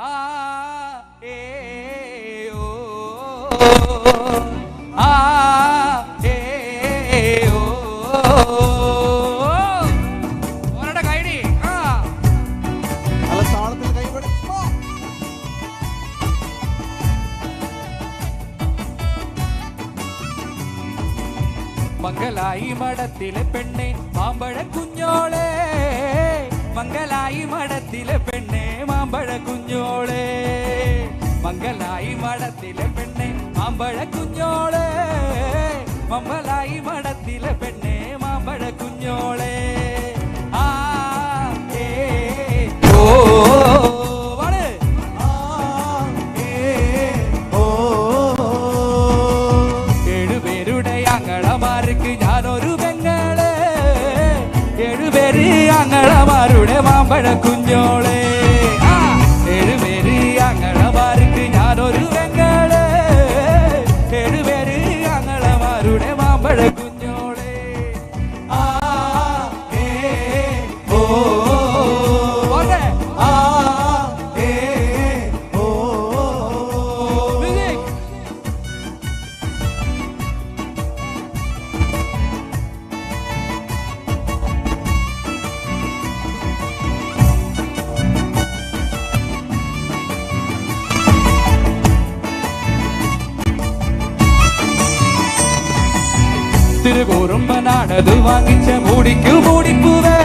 ആ ഏ ഓ ആ ഏ ഓ ഒരെണ്ണം കൈഡി ആ നല്ല താളത്തിൽ കൈപടി മംഗലായി മഠത്തിലെ പെണ്ണെ മാമ്പഴ കുഞ്ഞോളെ മംഗലായി മഠത്തിലെ പെണ്ണെ മാമ്പഴ മംഗലായി മടത്തിലെ പെണ്ണെ മാമ്പഴ കുഞ്ഞോളെ മമ്പലായി മടത്തിലെ പെണ്ണെ മാമ്പഴ കുഞ്ഞോളെ ആ ഓ. അങ്ങളമാരുടെ മാമ്പഴ കുഞ്ഞോളെ തിരുകൂറുമ്പനാടത് വാങ്ങിച്ച മൂടിക്കു മൂടിപ്പൂവേ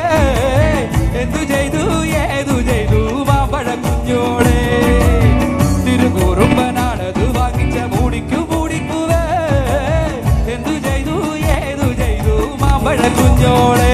എന്തു ചെയ്തു ഏതു ചെയ്തു മാമ്പഴ കുഞ്ഞോളെ തിരുകൂറുമ്പനാടത് വാങ്ങിച്ച മൂടിക്കു മൂടിപ്പൂവേ എന്തു ചെയ്തു ഏതു ചെയ്തു മാമ്പഴ കുഞ്ഞോളെ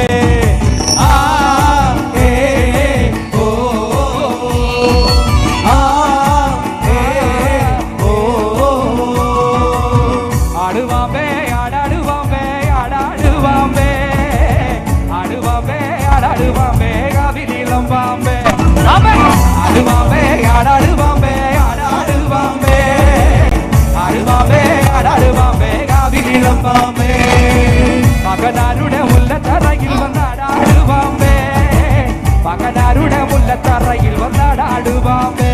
உள்ள தரையில் வந்தாடாடுவாம்பே பகலாருட உள்ள தரையில் வந்தாடாடுவாம்பே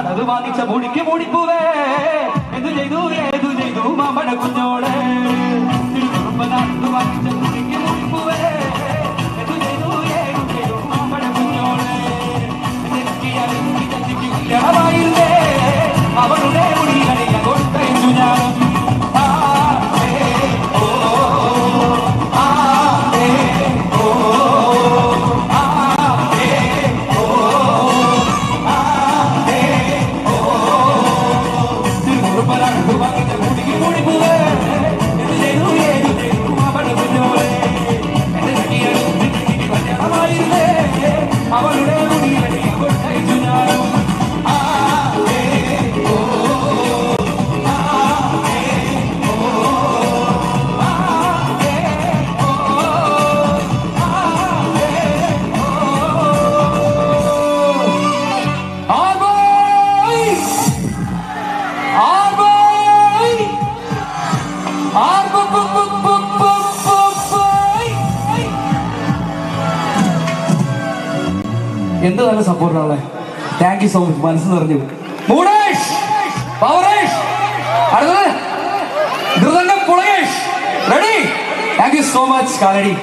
തിരുകൂറുമ്പനാടത് വാങ്ങിച്ച മുടിക്ക് മുടിപ്പുവേ എന്തു ചെയ്തു? ഏതു ചെയ്തു? മാമ്പഴ കുഞ്ഞോളെ എന്ത് നല്ല സപ്പോർട്ടാണല്ലേ താങ്ക് യു സോ മച്ച് മനസ്സ് നിറഞ്ഞു. മൂടേഷ്! പവറേഷ്! അടുത്തത് ധൃതംഗം പുളകേഷ് ready thank you so much Kalady.